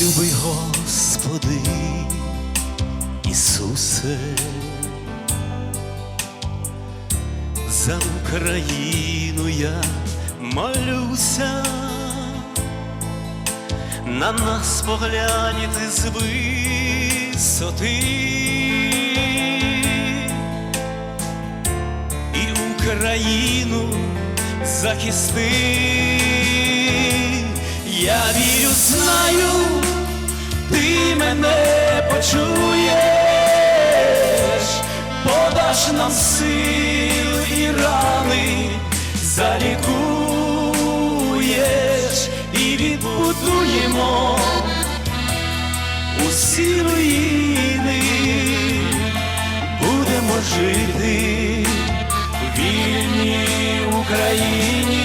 Любий Господи, Ісусе, за Україну я молюся, на нас погляньте з висоти. І Україну захисти. Я вірю, почуєш, подаш нам сил і рани, залікуєш і відбудуємо усі руїни, будемо жити в вільній Україні.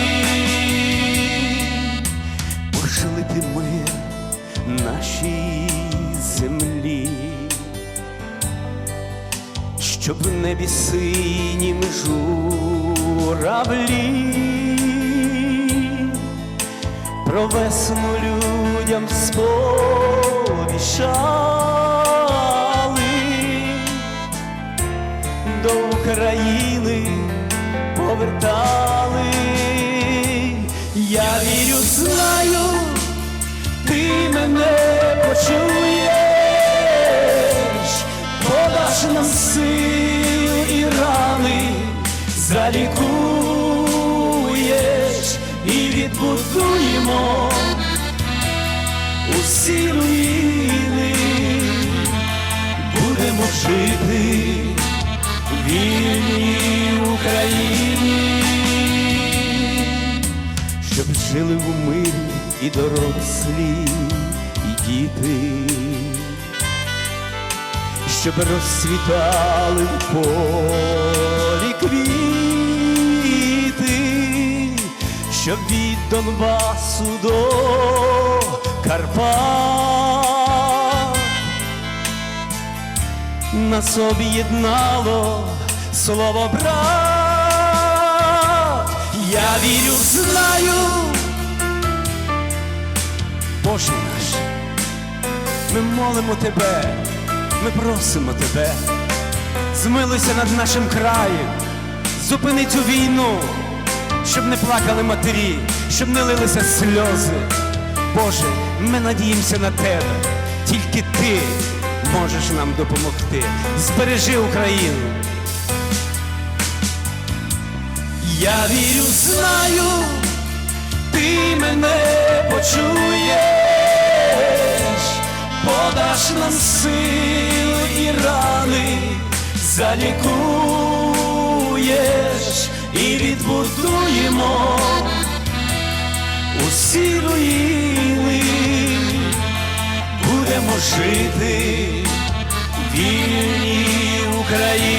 Пошли ти мир нашій землі, щоб в небі синім журавлі про весну людям сповіщали до України повертали. Я вірю, знаю, залікуєш і відбудуємо усі руїни, будемо жити в вільній Україні, щоб жили в мирі і дорослі, і діти, щоб розцвітали в полі щоб від Донбасу до Карпат нас об'єднало слово брат. Я вірю, знаю, Боже наш, ми молимо Тебе, ми просимо Тебе, змилуйся над нашим краєм, зупини цю війну, щоб не плакали матері, щоб не лилися сльози. Боже, ми надіємося на Тебе, тільки Ти можеш нам допомогти. Збережи Україну. Я вірю, знаю, ти мене почуєш, подаш нам сил і рани, залікуєш і відбудуємо усі руїни, будемо жити вільній Україні.